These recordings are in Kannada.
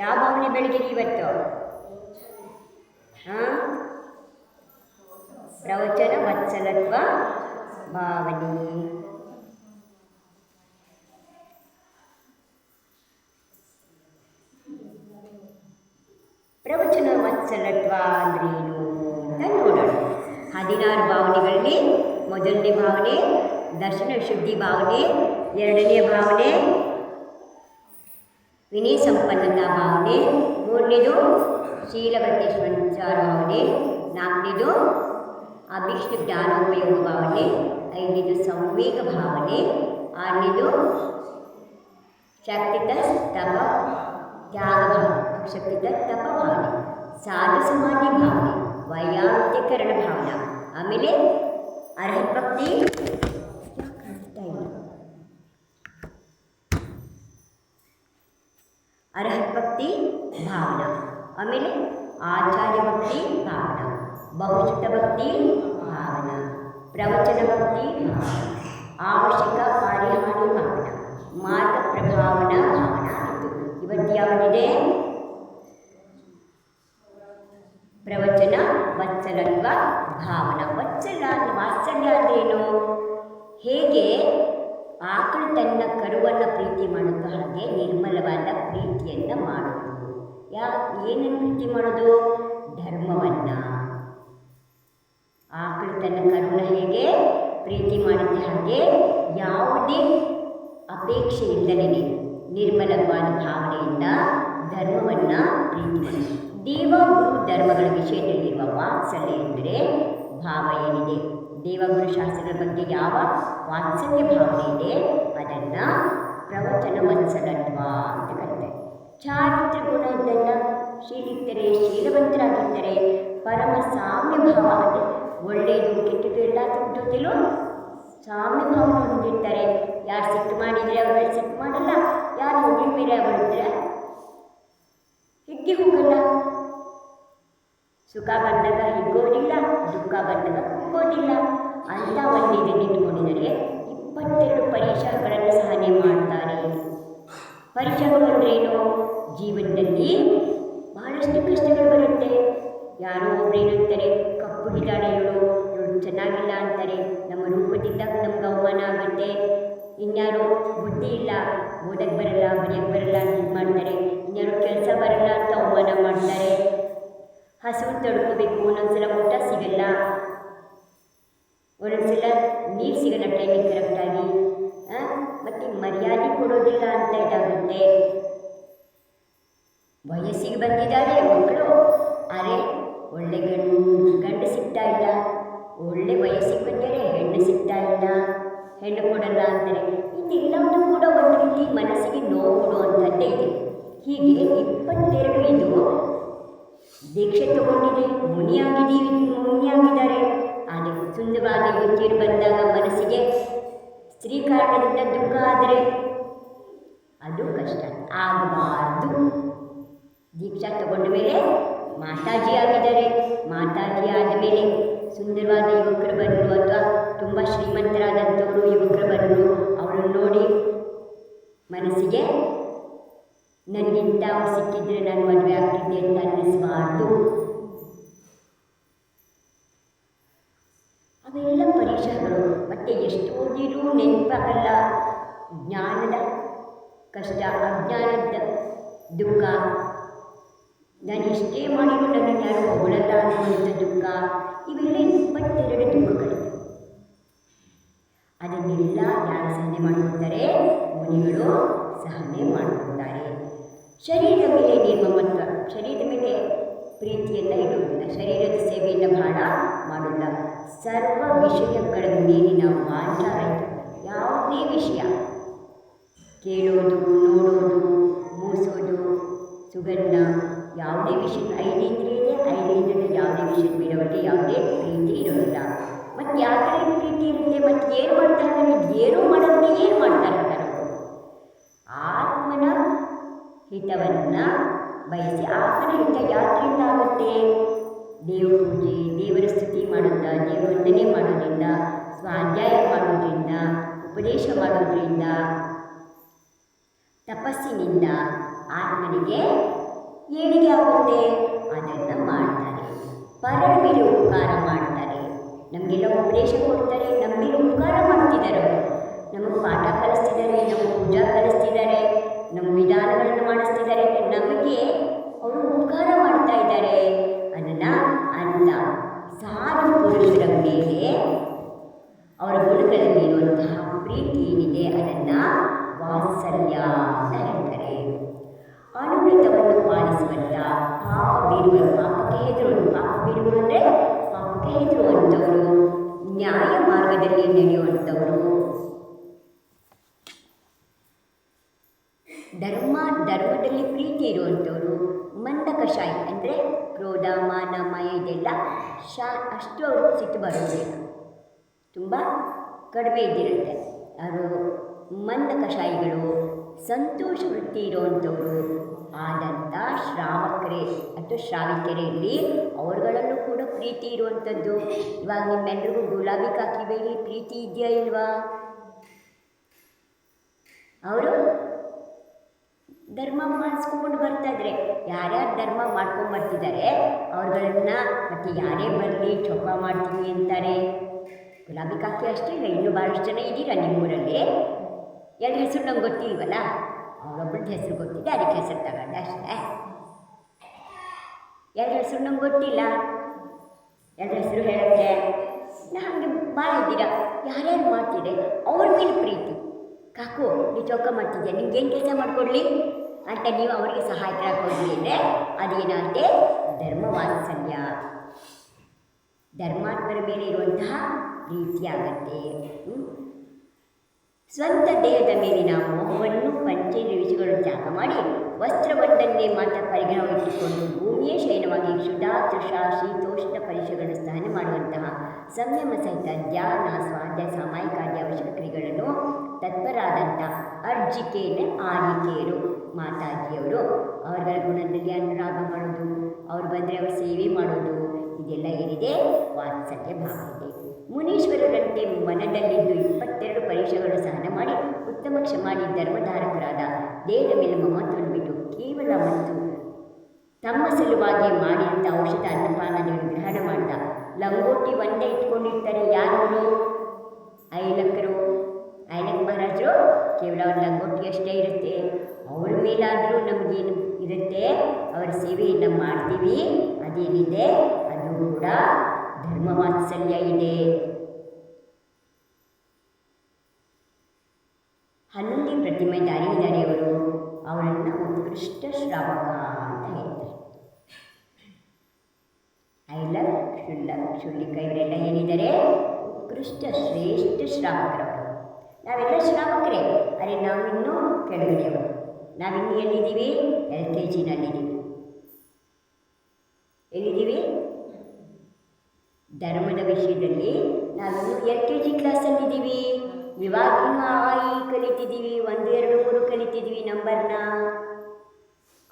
ಯಾವ ಭಾವನೆ ಬೆಳಗಿದೆ ಇವತ್ತು? ಹಾಂ? ಪ್ರವಚನ, ವತ್ಸಲತ್ವ, ಭಾವನೆ. ಪ್ರವಚನ, ವತ್ಸಲತ್ವ ಅಂದ್ರೇನು ಅಂತ ನೋಡೋಣ. ಹದಿನಾರು ಭಾವನೆಗಳಲ್ಲಿ ಮೊದಲನೇ ಭಾವನೆ, ದರ್ಶನ ಶುದ್ಧಿ ಭಾವನೆ, ಎರಡನೇ ಭಾವನೆ ವಿನಯ ಸಂಪನ್ನತಾ ಭಾವನೆ ಮೂರನೇದು ಶೀಲವೃತ್ತೇಶ್ವರ ಭಾವನೆ ನಾಲ್ಕನೇದು ಅಭಿಷ್ಣು ಜ್ಞಾನೋಪಯೋಗ ಭಾವನೆ ಐದನೇದು ಸಂವೇಗ ಭಾವನೆ ಆರನೇದು ಶಕ್ತಿತ ತಪ ತ್ಯಾಗ ಭಾವನೆ ಶಕ್ತಿತ ತಪ ಭಾವನೆ ಸಾಧು ಸಮಾಧಿ ಭಾವನೆ ವೈಯಾಂತ್ಯಕರಣ ಭಾವನೆ ಆಮೇಲೆ ಅರ್ಹತ್ ಭಕ್ತಿ ಕಾಣ್ತಾ ಇಲ್ಲ ಅರ್ಹತ್ ಭಕ್ತಿ ಭಾವನಾ ಆಮೇಲೆ ಆಚಾರ್ಯ ಭಕ್ತಿ ಭಾವನಾ ಬಹುಚಿತ ಭಕ್ತಿ ಭಾವನ ಪ್ರವಚನ ಭಕ್ತಿ ಆವಶ್ಯಕ ಭಾವನಾ ಮಾರ್ಗ ಪ್ರಭಾವನ ಭಾವನ ಇವತ್ತು ಯಾವುದಿದೆ? ಪ್ರವಚನ, ವತ್ಸಲತ್ವ, ಭಾವನ. ವತ್ಸಲ ವಾತ್ಸಲ್ಯ ಅಂದ್ರೇನು? ಹೇಗೆ? ಆಕಳು ತನ್ನ ಕರುವನ್ನು ಪ್ರೀತಿ ಮಾಡುತ್ತೋ ಹಾಗೆ ನಿರ್ಮಲವಾದ ಪ್ರೀತಿಯನ್ನು ಮಾಡುವುದು. ಯಾ ಏನನ್ನು ಪ್ರೀತಿ ಮಾಡೋದು? ಧರ್ಮವನ್ನು. ಆಕಳು ತನ್ನ ಕರುಣ ಹೇಗೆ ಪ್ರೀತಿ ಮಾಡುತ್ತೆ ಹಾಗೆ ಯಾವುದೇ ಅಪೇಕ್ಷೆ ಇಲ್ಲದೇ ನಿರ್ಮಲವಾದ ಭಾವನೆಯಿಂದ ಧರ್ಮವನ್ನು ಪ್ರೀತಿ ದೇವಗುರು ದೇವ ಧರ್ಮಗಳ ವಿಷಯದಲ್ಲಿರುವ ವಾತ್ಸಲ್ಯ ಎಂದರೆ ಭಾವ ಏನಿದೆ? ದೇವಗುರು ಶಾಸ್ತ್ರಗಳ ಬಗ್ಗೆ ಯಾವ ವಾತ್ಸಲ್ಯ ಭಾವನೆ ಇದೆ? ಅದನ್ನು ಪ್ರವಚನ ವತ್ಸಲತ್ವ ಅಂತ ಕರೀತಾರೆ. ಚಾರಿತ್ರ ಗುಣ ಇದ್ದಲ್ಲ ಶೀಲಿದ್ದರೆ ಶೀಲವಂತರಾಗಿರ್ತಾರೆ ಪರಮ ಸಾಮ್ಯ ಭಾವ ಅಂದರೆ ಒಳ್ಳೆಯದು ಕೆಟ್ಟದ್ದು ಎಲ್ಲ ಜೊತೆಲೂ ಸಾಮ್ಯ ಭಾವ ಹೊಂದಿರ್ತಾರೆ ಯಾರು ಸಿಟ್ಟು ಮಾಡಿದರೆ ಅವರು ಸಿಟ್ಟು ಮಾಡಲ್ಲ, ಯಾರು ಹೋಗಿ ಮೇಲೆ ಅವರಿದ್ರೆ ಹಿಗ್ಗಿ ಹೋಗಲ್ಲ. ಸುಖ ಬಂದಾಗ ಹಿಗ್ಗೋದಿಲ್ಲ, ದುಃಖ ಬಂದಾಗ ಕುಗ್ಗೋದಿಲ್ಲ. ಅಂತ ಒಂದು ಇದನ್ನು ಇಟ್ಕೊಂಡಿದ್ದಾರೆ ಇಪ್ಪತ್ತೆರಡು ಪರೀಕ್ಷೆಗಳನ್ನು ಸಹನೆ ಮಾಡ್ತಾರೆ. ಪರೀಕ್ಷೆಗಳು ಅಂದ್ರೇನು ಜೀವನದಲ್ಲಿ ಬಹಳಷ್ಟು ಕಷ್ಟಗಳು ಬರುತ್ತೆ. ಯಾರೋ ಒಬ್ರು ಏನಂತಾರೆ ಕಪ್ಪುಗಿದ್ದಾಳೆ ಇವಳು ಇವಳು ಚೆನ್ನಾಗಿಲ್ಲ ಅಂತಾರೆ. ನಮ್ಮ ರೂಪದಿಂದ ನಮ್ಗೆ ಅವಮಾನ ಆಗುತ್ತೆ. ಇನ್ಯಾರೋ ಬುದ್ಧಿ ಇಲ್ಲ ಓದಕ್ಕೆ ಬರಲ್ಲ ಬರೆಯಕ್ಕೆ ಬರಲ್ಲ ಅಂತ ಇದು ಮಾಡ್ತಾರೆ. ಇನ್ಯಾರೋ ಕೆಲಸ ಬರಲ್ಲ ಅಂತ ಅವಮಾನ ಮಾಡ್ತಾರೆ. ಹಸಿವು ತಡ್ಕೋಬೇಕು, ಒಂದೊಂದ್ಸಲ ಊಟ ಸಿಗಲ್ಲ. ಒಂದೊಂದ್ಸಲ ನೀರು ಸಿಗಲ್ಲ ಟೈಮಿಗೆ ಕರೆಕ್ಟಾಗಿ ಮತ್ತು ಮರ್ಯಾದೆ ಕೊಡೋದಿಲ್ಲ ಅಂತ ಇದಾಗುತ್ತೆ. ವಯಸ್ಸಿಗೆ ಬಂದಿದ್ದಾರೆ ಮಕ್ಕಳು. ಅರೆ, ಒಳ್ಳೆ ಗಂಡು ಗಂಡು ಸಿಗ್ತಾ ಇಲ್ಲ. ಒಳ್ಳೆ ವಯಸ್ಸಿಗೆ ಬಂದರೆ ಹೆಣ್ಣು ಸಿಗ್ತಾ ಇಲ್ಲ. ಹೆಣ್ಣು ಕೊಡಲ್ಲ ಅಂತಾರೆ. ಇದೆಲ್ಲವೂ ಕೂಡ ಒಂದು ರೀತಿ ಮನಸ್ಸಿಗೆ ನೋವು ಕೊಡುವಂಥದ್ದೇ ಇದೆ. ಹೀಗೆ ಇಪ್ಪತ್ತೆರಡು ಇದು ದೀಕ್ಷೆ ತಗೊಂಡಿದೆ. ಮುನಿಯಾಗಿದ್ದೀವಿ, ಮುನಿಯಾಗಿದ್ದಾರೆ. ಆದರೆ ಸುಂದರವಾಗಿ ಯುವತಿಯರು ಬಂದಾಗ ಮನಸ್ಸಿಗೆ ಸ್ತ್ರೀ ಕಾರಣದಿಂದ ದುಃಖ ಆದರೆ ಅದು ಕಷ್ಟ. ಆಗಬಾರ್ದು. ದೀಕ್ಷಾ ತಗೊಂಡ ಮೇಲೆ ಮಾತಾಜಿ ಆಗಿದ್ದಾರೆ. ಮಾತಾಜಿ ಆದ ಮೇಲೆ ಸುಂದರವಾದ ಯುವಕರು ಬಂದರು ಅಥವಾ ತುಂಬ ಶ್ರೀಮಂತರಾದಂಥವರು ಯುವಕರು ಬಂದರು ಅವರನ್ನು ನೋಡಿ ಮನಸ್ಸಿಗೆ ನನಗಿಂತ ಸಿಕ್ಕಿದ್ರೆ ನಾನು ಮದುವೆ ಆಗ್ತಿದ್ದೆ ಅಂತ ಅನ್ನಿಸ್ಬಾರ್ದು ಅವೆಲ್ಲ ಪರೀಕ್ಷೆಗಳು ಮತ್ತು ಓದಿರೂ ನೆನಪಾಗಲ್ಲ ಜ್ಞಾನದ ಕಷ್ಟ, ಅಜ್ಞಾನದ ದುಃಖ. ನಾನು ಎಷ್ಟೇ ಮಾಡಿದರೂ ನನ್ನನ್ನು ಯಾರು ಹೊಗಳಲ್ಲ ಅನ್ನುವಂಥ ದುಃಖ, ಇವೆಲ್ಲ ಇಪ್ಪತ್ತೆರಡು ದುಃಖಗಳು. ಅದನ್ನೆಲ್ಲ ಯಾರು ಸಹನೆ ಮಾಡ್ಕೊಳ್ತಾರೆ ಮುನಿಗಳು ಸಹನೆ ಮಾಡುತ್ತಾರೆ ಶರೀರದ ಮೇಲೆ ನಿರ್ಮಮತ್ವ ಶರೀರದ ಮೇಲೆ ಪ್ರೀತಿಯನ್ನು ಇಡುವುದಿಲ್ಲ. ಶರೀರದ ಸೇವೆಯನ್ನು ಬಹಳ ಮಾಡೋಲ್ಲ ಸರ್ವ ವಿಷಯಗಳ ಮೇಲಿನ ಮಾಂಚಾರ ಯಾವುದೇ ವಿಷಯ. ಕೇಳೋದು, ನೋಡೋದು, ಮೂಸೋದು, ಸುಗಂಧ, ಯಾವುದೇ ವಿಷಯ ಐದೇಂದ್ರಿಯ ಇದೆ ಯಾವುದೇ ವಿಷಯ ಬಿಡುವಲ್ಲಿ ಯಾವುದೇ ಪ್ರೀತಿ ಇರೋದಿಲ್ಲ. ಮತ್ತು ಯಾಕಂದ್ರೆ ಪ್ರೀತಿ ಇರುತ್ತೆ? ಮತ್ತು ಏನು ಮಾಡ್ತಾರೆ ಅಂದರೆ ಏನೂ ಮಾಡೋದಕ್ಕೆ ಏನು ಮಾಡ್ತಾರೆ ಆತ್ಮನ ಹಿತವನ್ನು ಬಯಸಿ, ಆತ್ಮನ ಹಿತ ಯಾತ್ರೆಯಿಂದ ಆಗುತ್ತೆ? ದೇವ ಪೂಜೆ, ದೇವರ ಸ್ತುತಿ ದೇವರ ದೇವವಂದನೆ ಮಾಡೋದ್ರಿಂದ, ಸ್ವಾಧ್ಯಾಯ ಮಾಡೋದ್ರಿಂದ ಉಪದೇಶ ಮಾಡೋದ್ರಿಂದ ತಪಸ್ಸಿನಿಂದ ಆತ್ಮನಿಗೆ ಏಳಿಗೆ ಆಗುತ್ತೆ. ಅದನ್ನು ಮಾಡ್ತಾರೆ. ಪರರ ಮೇಲೆ ಉಪಕಾರ ಮಾಡ್ತಾರೆ. ನಮಗೆಲ್ಲ ಉಪದೇಶ ಕೊಡ್ತಾರೆ ನಮ್ಮ ಮೇಲೆ ಉಪಕಾರ ಮಾಡ್ತಿದ್ದಾರೆ. ನಮಗೆ ಪಾಠ ಕಲಿಸ್ತಿದ್ದಾರೆ, ನಮ್ಮ ಪೂಜಾ ಕಲಿಸ್ತಿದ್ದಾರೆ, ನಮ್ಮ ವಿಧಾನಗಳನ್ನು ಮಾಡಿಸ್ತಿದ್ದಾರೆ. ನಮಗೆ ಅವರು ಉಪಕಾರ ಮಾಡ್ತಾ ಇದ್ದಾರೆ. ಅದನ್ನು ಅಂತ ಸಾಧು ಪುರುಷರ ಮೇಲೆ ಅವರ ಗುಣಗಳಲ್ಲಿ ಇರುವಂತಹ ಪ್ರೀತಿ ಏನಿದೆ ಅದನ್ನು ವಾತ್ಸಲ್ಯ ಅಂತ ಹೇಳ್ತಾರೆ. ಅನುಮೃತವನ್ನು ಪಾಲಿಸುವಂಥ ಪಾಪ ಬೀರುವ ಪಾಪಕ್ಕೆ ಎದುರು ಪಾಪ ಬೀರುವ ಅಂದರೆ ಪಾಪಕ್ಕೆ ಎದುರುವಂಥವರು ನ್ಯಾಯ ಮಾರ್ಗದಲ್ಲಿ ನಡೆಯುವಂಥವರು ಧರ್ಮ, ಧರ್ಮದಲ್ಲಿ ಪ್ರೀತಿ ಇರುವಂಥವರು ಮಂದ ಕಷಾಯ ಅಂದರೆ ಕ್ರೋಧ, ಮಾನ, ಮಯ ಇದೆಲ್ಲ ಶಾ ಅಷ್ಟು ಅವರು ಸಿಟ್ಟು ಬರೋದಿಲ್ಲ ತುಂಬ ಕಡಿಮೆ ಇದ್ದಿರುತ್ತೆ. ಅವರು ಮಂದ ಕಷಾಯಿಗಳು ಸಂತೋಷ ವೃತ್ತಿ ಇರುವಂಥವರು. ಆದಂಥ ಶ್ರಾವಕರೇ ಅಥವಾ ಶ್ರಾವಿಕೆರೆಯಲ್ಲಿ ಅವರುಗಳಲ್ಲೂ ಕೂಡ ಪ್ರೀತಿ ಇರುವಂಥದ್ದು. ಇವಾಗ ನಿಮ್ಮೆಲ್ಲರಿಗೂ ಗುಲಾಬಿ ಕಾಕಿ ಬೇಲಿ ಪ್ರೀತಿ ಇದೆಯಾ ಇಲ್ವಾ? ಅವರು ಧರ್ಮ ಮಾಡಿಸ್ಕೊಂಡು ಬರ್ತಾ ಇದ್ರೆ, ಯಾರ್ಯಾರು ಧರ್ಮ ಮಾಡ್ಕೊಂಡು ಬರ್ತಿದ್ದಾರೆ, ಅವ್ರುಗಳನ್ನ ಮತ್ತು ಯಾರೇ ಬರಲಿ ಚೊಪ್ಪ ಮಾಡ್ತೀವಿ ಅಂತಾರೆ. ಗುಲಾಬಿ ಕಾಕಿ ಅಷ್ಟೇ ಇಲ್ಲ, ಇನ್ನೂ ಭಾಳಷ್ಟು ಜನ ಇದ್ದೀರಾ ನಿಮ್ಮೂರಲ್ಲಿ? ಎರಡು ಹೆಸರು ನಂಗೆ ಗೊತ್ತಿಲ್ವಲ್ಲ? ಅವರೊಬ್ಬರದ್ದು ಹೆಸರು ಗೊತ್ತಿದೆ, ಅದಕ್ಕೆ ಹೆಸರು ತಗೊಂಡೆ ಅಷ್ಟೇ. ಎರಡು ಹೆಸರು ನಂಗೆ ಗೊತ್ತಿಲ್ಲ. ಎರಡು ಹೆಸರು ಹೇಳಕ್ಕೆ ನಾ ಹಾಗೆ ಭಾಳ ಇದ್ದೀರಾ? ಯಾರ್ಯಾರು ಮಾಡ್ತೀರಿ ಅವ್ರ ಮೇಲೆ ಪ್ರೀತಿ. ಕಾಕು, ನೀ ಚೌಕ ನಿಮ್ಗೆ ಹೆಂಗ್ ಕೆಲಸ ಮಾಡಿಕೊಡ್ಲಿ? ಅಂತ ನೀವು ಅವರಿಗೆ ಸಹಾಯಕರಾಗಿ ಅಂದರೆ ಅದೇನಂತೆ ಧರ್ಮ ವಾತ್ಸಲ್ಯ ಧರ್ಮಾತ್ಮರ ಮೇಲೆ ಇರುವಂತಹ ಪ್ರೀತಿ ಆಗತ್ತೆ ಸ್ವಂತ ದೇಹದ ಮೇಲಿನ ಮೋಹವನ್ನು ಪಂಚೇಂದ್ರ ನಿಮಿಷಗಳು ತ್ಯಾಗ ಮಾಡಿ, ವಸ್ತ್ರವೊಂದನ್ನೇ ಮಾತ್ರ ಪರಿಗಣವಿಟ್ಟುಕೊಂಡು ಭೂಮಿಯೇ ಶಯನವಾಗಿ ಕ್ಷುಧ ತೃಷ ಶೀತೋಷ್ಣ ಪರೀಕ್ಷೆಗಳನ್ನು ಸಹನೆ ಮಾಡುವಂತಹ ಸಂಯಮ ಸಹಿತ ಧ್ಯಾನ, ಸ್ವಾಧ್ಯ, ಸಾಮಾಯಿಕ ಅವಶ್ಯಕ ಕ್ರಿಯೆಗಳನ್ನು ತತ್ಪರಾದಂಥ ಅರ್ಜಿಕೆಯನ್ನೇ ಆರಿಕೆಯರು ಮಾತಾಜಿಯವರು. ಅವರ ಗುಣದಲ್ಲಿ ಅನುರಾಗ ಮಾಡೋದು ಅವ್ರು ಬಂದರೆ ಅವ್ರ ಸೇವೆ ಮಾಡೋದು ಇದೆಲ್ಲ ಏನಿದೆ? ವಾತ್ಸಲ್ಯ ಭಾವ ಇದೆ ಮುನೀಶ್ವರರಂತೆ ಮನದಲ್ಲಿದ್ದು ಇಪ್ಪತ್ತೆರಡು ಪರೀಕ್ಷೆಗಳು ಸಹನ ಮಾಡಿ ಉತ್ತಮ ಕ್ಷಮಾಡಿ ಧರ್ಮಧಾರಕರಾದ ದೇಹ ಮೇಲೆ ಮಾತ್ರವನ್ನು ಬಿಟ್ಟು ಕೇವಲ ಮತ್ತು ತಮ್ಮ ಸಲುವಾಗಿ ಮಾಡಿದಂಥ ಔಷಧ ಅನ್ನಪಾನಗಳನ್ನು ಗ್ರಹಣ ಮಾಡಿದ ಲಂಗೋಟಿ ಒಂದೇ ಇಟ್ಕೊಂಡಿರ್ತಾರೆ ಯಾರು ಐಲಕ್ಕರು ಐಲಕ್ ಮಹಾರಾಜರು, ಕೇವಲ ಅವ್ರ ಲಂಗೋಟಿ ಅಷ್ಟೇ ಇರುತ್ತೆ. ಅವ್ರ ಮೇಲಾದರೂ ನಮಗೇನು ಇರುತ್ತೆ? ಅವರ ಸೇವೆಯನ್ನು ಮಾಡ್ತೀವಿ. ಅದೇನಿದೆ? ಅದು ಕೂಡ ಧರ್ಮ ವಾತ್ಸಲ್ಯ ಇದೆ. ಹನ್ನೊಂದೇ ಪ್ರತಿಮೆ ದಾರಿ ಇದ್ದಾರೆ ಅವರು ಅವರನ್ನು ಉತ್ಕೃಷ್ಟ ಶ್ರಾವಕ ಅಂತ ಹೇಳ್ತಾರೆ. ಐಲ ಶುಲ್ಲ ಶುಲ್ಲಿಕ ಇವರೆಲ್ಲ ಏನಿದ್ದಾರೆ? ಉತ್ಕೃಷ್ಟ ಶ್ರೇಷ್ಠ ಶ್ರಾವಕರವರು. ನಾವೆಲ್ಲ ಶ್ರಾವಕರೇ ಅರೆ ನಾವಿನ್ನೂ ಕೆಳಗಡೆಯವರು. ನಾವಿನ್ನು ಎಲ್ಲಿದ್ದೀವಿ? ಎಲ್ ಕೆ ಜಿನಲ್ಲಿದ್ದೀವಿ ಎಲ್ಲಿದ್ದೀವಿ ಧರ್ಮದ ವಿಷಯದಲ್ಲಿ ನಾವು ಎಲ್ ಕೆ ಜಿ ಕ್ಲಾಸಲ್ಲಿದ್ದೀವಿ. ಇವಾಗಿನ ಆಯಿ ಕಲಿತಿದ್ದೀವಿ. ಒಂದು, ಎರಡು, ಮೂರು ಕಲಿತಿದ್ದೀವಿ ನಂಬರ್ನ.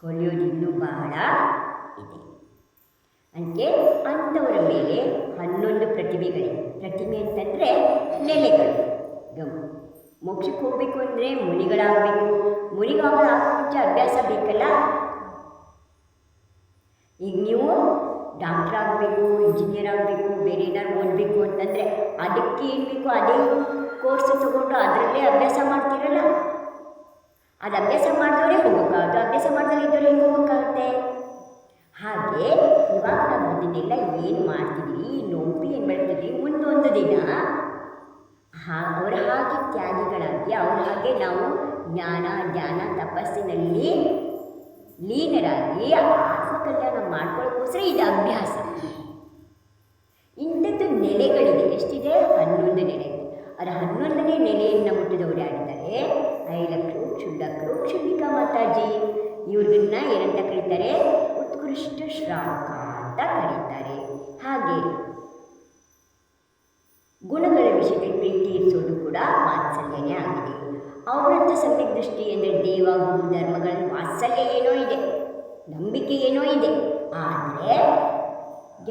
ಕಲಿಯೋದು ಇನ್ನೂ ಬಹಳ ಇದೆ. ಅಂತೆ ಅಂಥವರ ಮೇಲೆ ಹನ್ನೊಂದು ಪ್ರತಿಭೆಗಳಿವೆ. ಪ್ರತಿಮೆ ಅಂತಂದರೆ ನೆಲೆಗಳು. ಗಮ, ಮೋಕ್ಷಕ್ಕೆ ಹೋಗಬೇಕು ಅಂದರೆ ಮುನಿಗಳಾಗಬೇಕು. ಮುನಿಗಾಗಲು ಮುಂಚೆ ಅಭ್ಯಾಸ ಬೇಕಲ್ಲ? ಈಗ ನೀವು ಡಾಕ್ಟ್ರ್ ಆಗಬೇಕು ಇಂಜಿನಿಯರ್ ಆಗಬೇಕು ಬೇರೆ ಏನಾದ್ರು ಓದಬೇಕು ಅಂತಂದರೆ ಅದಕ್ಕೆ ಏನು ಬೇಕು ಅದೇ ಕೋರ್ಸ್ ತಗೊಂಡು ಅದರಲ್ಲೇ ಅಭ್ಯಾಸ ಮಾಡ್ತೀರಲ್ಲ? ಅದು ಅಭ್ಯಾಸ ಮಾಡಿದವರೇ ಹೋಗೋಕ್ಕಾಗುತ್ತೆ ಅಭ್ಯಾಸ ಮಾಡಿದವ್ರೆ ಇದ್ದವ್ರು ಹೆಂಗೆ ಹೋಗೋಕ್ಕಾಗುತ್ತೆ ಹಾಗೆ ಇವಾಗ ನಾವು ಇದನ್ನೆಲ್ಲ ಏನು ಮಾಡ್ತಿದ್ವಿ ಈ ನೋವು ಏನು ಮಾಡ್ತಿದ್ವಿ ಮುಂದೊಂದು ದಿನ ಹಾ ಅವ್ರ ಹಾಗೆ ತ್ಯಾಗಿಗಳಾಗಿ ಅವ್ರ ಹಾಗೆ ನಾವು ಜ್ಞಾನ, ಧ್ಯಾನ, ತಪಸ್ಸಿನಲ್ಲಿ ಲೀನರಾಗಿ ಆತ್ಮಕಲ್ಯಾಣ ಮಾಡ್ಕೊಳ್ಳೋಕ್ಕೋಸ್ಕರ ಇದು ಅಭ್ಯಾಸ. ಇಂಥದ್ದು ನೆಲೆಗಳಿದೆ. ಎಷ್ಟಿದೆ? ಹನ್ನೊಂದು ನೆಲೆ. ಅದರ ಹನ್ನೊಂದನೇ ನೆಲೆಯನ್ನು ಮುಟ್ಟಿದವರು ಯಾರಿದ್ದಾರೆ? ಐಲಕ್ಕರು ಕ್ಷುಲ್ಲಕರು ಕ್ಷುಲ್ಲಿಕಾ ಮಾತಾಜಿ. ಇವ್ರನ್ನ ಏನಂತ ಕರೀತಾರೆ? ಉತ್ಕೃಷ್ಟ ಶ್ರಾವಕ ಅಂತ ಕರೀತಾರೆ. ಹಾಗೆ ಗುಣಗಳ ವಿಷಯದಲ್ಲಿ ಪ್ರೀತಿ ಇರಿಸೋದು ಕೂಡ ವಾತ್ಸಲ್ಯನೇ ಆಗಿದೆ. ಅವರಂಥ ಸಮ್ಯಕ್ ದೃಷ್ಟಿ ಅಂದರೆ ದೇವ, ಗುರು, ಧರ್ಮಗಳ ಮಾತ್ಸಲ್ಯ ಏನೋ ಇದೆ. ನಂಬಿಕೆ ಏನೋ ಇದೆ, ಆದರೆ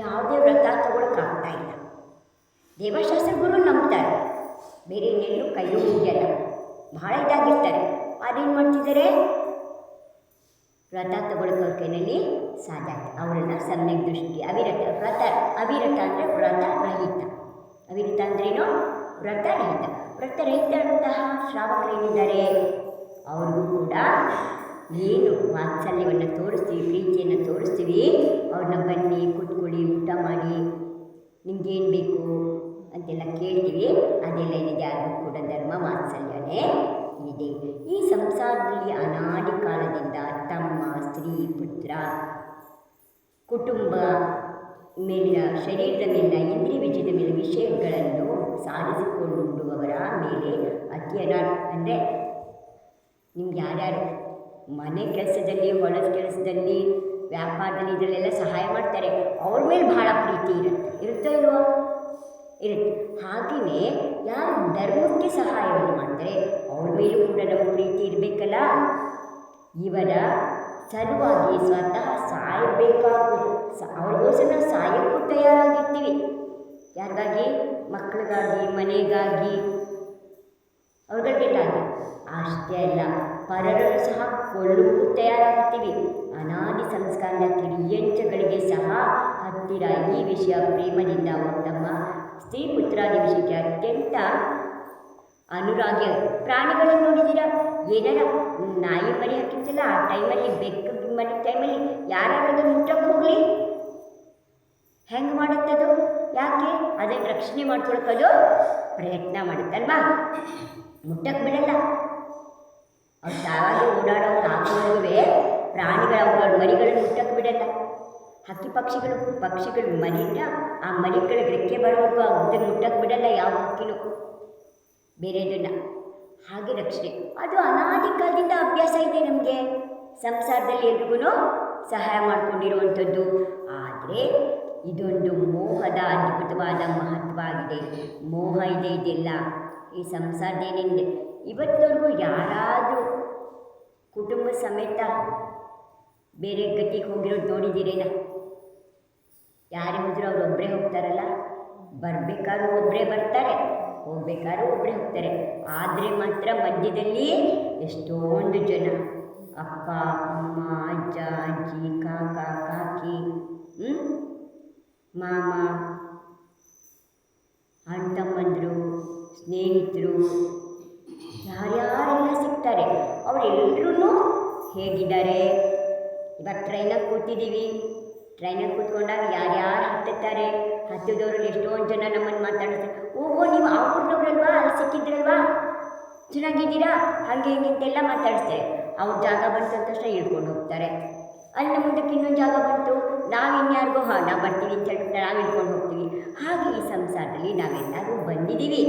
ಯಾವುದೇ ವ್ರತ ತಗೊಳಕ್ಕಾಗ್ತಾ ಇಲ್ಲ. ದೇವಶಾಸ್ತ್ರ ಗುರು ನಂಬ್ತಾರೆ, ಬೇರೆ ಇನ್ನೆಲ್ಲೂ ಕೈಯೂ ಮುಗಿಯಲ್ಲ. ಭಾಳ ಇದಾಗಿರ್ತಾರೆ ಅದೇನು ಮಾಡ್ತಿದ್ದಾರೆ ವ್ರತ ತಗೊಳ್ಳೋಕೆ ಕೈನಲ್ಲಿ ಸಾಧ್ಯ ಸಮ್ಯಕ್ ದೃಷ್ಟಿ ಅವಿರತ, ವ್ರತ, ಅವಿರತ ಅಂದರೆ ವ್ರತ ರಹಿತ. ಅವಿರತ ಅಂದ್ರೇನು? ವ್ರತ ರಹಿತ. ವ್ರತ ರಹಿತರಂತಹ ಶ್ರಾವಕರೇನಿದ್ದಾರೆ ಅವ್ರಿಗೂ ಕೂಡ ಏನು ವಾತ್ಸಲ್ಯವನ್ನು ತೋರಿಸ್ತೀವಿ, ಪ್ರೀತಿಯನ್ನು ತೋರಿಸ್ತೀವಿ. ಅವ್ರನ್ನ ಬನ್ನಿ, ಕೂತ್ಕೊಳ್ಳಿ, ಊಟ ಮಾಡಿ. ನಿಮ್ಗೇನು ಬೇಕು ಅಂತೆಲ್ಲ ಕೇಳ್ತೀವಿ. ಅದೆಲ್ಲ ಏನಿದೆ? ಅದು ಕೂಡ ಧರ್ಮ ವಾತ್ಸಲ್ಯನೇ ಇದೆ. ಈ ಸಂಸಾರದಲ್ಲಿ ಅನಾದಿ ಕಾಲದಿಂದ ತಮ್ಮ ಸ್ತ್ರೀ, ಪುತ್ರ, ಕುಟುಂಬ ಮೇಲಿನ ಶರೀರದ ಮೇಲಿನ ಇಂದ್ರಿಯ ವಿಜಯದ ಮೇಲೆ ವಿಷಯಗಳನ್ನು ಸಾಧಿಸಿಕೊಂಡುವವರ ಮೇಲೆ ಅತಿ ಅನಾ ಅಂದರೆ ನಿಮ್ಗೆ ಯಾರ್ಯಾರು ಮನೆ ಕೆಲಸದಲ್ಲಿ, ಹೊಲದ ಕೆಲಸದಲ್ಲಿ, ವ್ಯಾಪಾರದಲ್ಲಿ ಇದರಲ್ಲೆಲ್ಲ ಸಹಾಯ ಮಾಡ್ತಾರೆ. ಅವ್ರ ಮೇಲೆ ಭಾಳ ಪ್ರೀತಿ ಇರುತ್ತೆ. ಇರುತ್ತೋ ಇಲ್ವೋ? ಇರುತ್ತೆ. ಹಾಗೆಯೇ ಯಾರು ಧರ್ಮಕ್ಕೆ ಸಹಾಯವನ್ನು ಮಾಡ್ತಾರೆ, ಅವ್ರ ಮೇಲೂ ಕೂಡ ನಮ್ಮ ಪ್ರೀತಿ ಇರಬೇಕಲ್ಲ? ಇವರ ಸಲುವಾಗಿ ಸ್ವತಃ ಸಾಯಬೇಕಾಗುವುದು. ಸ, ಅವ್ರಿಗೋಸ್ಕರ ನಾವು ಸಾಯಕ್ಕೂ ತಯಾರಾಗಿರ್ತೀವಿ. ಯಾರಿಗಾಗಿ? ಮಕ್ಕಳಿಗಾಗಿ, ಮನೆಗಾಗಿ. ಅವ್ರಿಗೆಲ್ಲಾಗಿ ಅಷ್ಟೇ ಅಲ್ಲ. ಪರರನ್ನು ಸಹ ಕೊಳ್ಳುವು ತಯಾರಾಗುತ್ತಿವೆ. ಅನಾದಿ ಸಂಸ್ಕಾರದ ಕಿಡಿಯಂಚಗಳಿಗೆ ಸಹ ಹತ್ತಿರ ಈ ವಿಷಯ ಪ್ರೇಮದಿಂದ ಅವರು ತಮ್ಮ ಸ್ತ್ರೀ ಪುತ್ರಾದಿ ವಿಷಯಕ್ಕೆ ಅತ್ಯಂತ ಅನುರಾಗಿ ಪ್ರಾಣಿಗಳನ್ನು ನೋಡಿದ್ದೀರಾ? ಏನಾರ ನಾಯಿ ಮರಿ ಹಾಕಿತ್ತಲ್ಲ ಆ ಟೈಮಲ್ಲಿ ಬೆಕ್ಕು ಮನೆ ಟೈಮಲ್ಲಿ ಯಾರಾದ್ರೂ ಮುಟ್ಟಕ್ಕೆ ಹೋಗಲಿ. ಹೆಂಗೆ ಮಾಡುತ್ತದು? ಯಾಕೆ? ಅದನ್ನು ರಕ್ಷಣೆ ಮಾಡ್ಕೊಳಕ್ಕದು ಪ್ರಯತ್ನ ಮಾಡುತ್ತಲ್ವಾ? ಮುಟ್ಟಕ್ಕೆ ಬಿಡಲ್ಲ. ಅವ್ರು ತಾವಾಗಿ ಓಡಾಡೋ ಕಾಕುಗಳಿವೆ ಪ್ರಾಣಿಗಳ ಅವುಗಳ ಮರಿಗಳನ್ನು ಮುಟ್ಟಕ್ಕೆ ಬಿಡಲ್ಲ. ಹಕ್ಕಿ ಪಕ್ಷಿಗಳು ಪಕ್ಷಿಗಳು ಮನೆಯಿಂದ ಆ ಮರಿಗಳ ರೆಕ್ಕೆ ಬರುವಾಗ ಅದನ್ನು ಮುಟ್ಟಕ್ಕೆ ಬಿಡಲ್ಲ ಯಾವ ಹಕ್ಕಿನೂ. ಬೇರೆದನ್ನ. ಹಾಗೆ ರಕ್ಷಣೆ. ಅದು ಅನಾದಿ ಕಾಲದಿಂದ ಅಭ್ಯಾಸ ಇದೆ ನಮಗೆ. ಸಂಸಾರದಲ್ಲಿ ಎಲ್ರಿಗೂ ಸಹಾಯ ಮಾಡಿಕೊಂಡಿರುವಂಥದ್ದು. ಆದರೆ ಇದೊಂದು ಮೋಹದ ಅದ್ಭುತವಾದ ಮಹತ್ವ ಆಗಿದೆ. ಮೋಹ ಇದೆ ಇದೆಲ್ಲ. ಈ ಸಂಸಾರದೇನಿದೆ ಇವತ್ತವರೆಗೂ ಯಾರಾದರೂ ಕುಟುಂಬ ಸಮೇತ ಬೇರೆ ಗತಿಗೆ ಹೋಗಿರೋದು ನೋಡಿದ್ದೀರೇನ? ಯಾರೇ ಹೋದರೂ ಅವ್ರು ಒಬ್ಬರೇ ಹೋಗ್ತಾರಲ್ಲ? ಬರಬೇಕಾದ್ರೂ ಒಬ್ಬರೇ ಬರ್ತಾರೆ, ಹೋಗ್ಬೇಕಾದ್ರೂ ಒಬ್ಬರೇ ಹೋಗ್ತಾರೆ. ಆದರೆ ಮಾತ್ರ ಮಧ್ಯದಲ್ಲಿ ಎಷ್ಟೊಂದು ಜನ. ಅಪ್ಪ, ಅಮ್ಮ, ಅಜ್ಜ, ಅಜ್ಜಿ, ಕಾಕ, ಕಾಕಿ ಮಾಮ ಅಣ್ಣ ತಮ್ಮಂದರು ಸ್ನೇಹಿತರು ಹೇಗಿದ್ದಾರೆ? ಇವಾಗ ಟ್ರೈನಲ್ಲಿ ಕೂತಿದ್ದೀವಿ. ಟ್ರೈನಲ್ಲಿ ಕೂತ್ಕೊಂಡಾಗ ಯಾರ್ಯಾರು ಹತ್ತುತ್ತಾರೆ? ಹತ್ತಿದವರು ಎಷ್ಟೊಂದು ಜನ ನಮ್ಮನ್ನು ಮಾತಾಡ್ತಾರೆ. ಓಹೋ, ನೀವು ಆ ಊರಿನವ್ರಲ್ವಾ? ಅಲ್ಲಿ ಸಿಕ್ಕಿದ್ರಲ್ವಾ? ಚೆನ್ನಾಗಿದ್ದೀರಾ? ಹಾಗೆ ಹೀಗೆ ಅಂತೆಲ್ಲ ಮಾತಾಡಿಸ್ತಾರೆ ಅವ್ರ ಜಾಗ ಬಂತು ಅಂತ ತಕ್ಷಣ ಹಿಡ್ಕೊಂಡು ಹೋಗ್ತಾರೆ. ಅಲ್ಲಿ ಮುಂದಕ್ಕೆ ಇನ್ನೊಂದು ಜಾಗ ಬಂತು. ನಾವು ಇನ್ಯಾರಿಗೋ ಹಾಂ ನಾವು ಬರ್ತೀವಿ ಅಂತ ಹೇಳ್ಬಿಟ್ಟು ನಾವು ಹಿಡ್ಕೊಂಡು ಹೋಗ್ತೀವಿ. ಹಾಗೆ ಈ ಸಂಸಾರದಲ್ಲಿ ನಾವೆಲ್ಲರೂ ಬಂದಿದ್ದೀವಿ.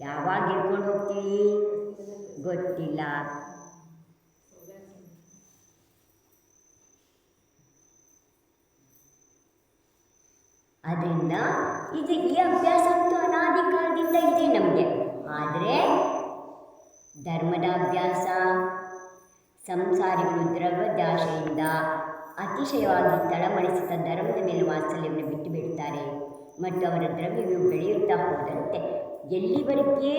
ಯಾವಾಗ ಹಿಡ್ಕೊಂಡು ಹೋಗ್ತೀವಿ? ಗೊತ್ತಿಲ್ಲ. ಅದರಿಂದ ಇದು ಈ ಅಭ್ಯಾಸ ಅಂತೂ ಅನಾದಿ ಕಾಲದಿಂದ ಇದೆ ನಮಗೆ. ಆದರೆ ಧರ್ಮದ ಅಭ್ಯಾಸ ಸಂಸಾರಿಗಳು ದ್ರವ್ಯದಾಶೆಯಿಂದ ಅತಿಶಯವಾಗಿ ತಳಮಳಿಸಿದ ಧರ್ಮದ ಮೇಲೆ ವಾತ್ಸಲ್ಯವನ್ನು ಬಿಟ್ಟು ಬಿಡ್ತಾರೆ. ಮತ್ತು ಅವರ ದ್ರವ್ಯವು ಬೆಳೆಯುತ್ತಾ ಹೋದಂತೆ ಎಲ್ಲಿವರೆಗೆ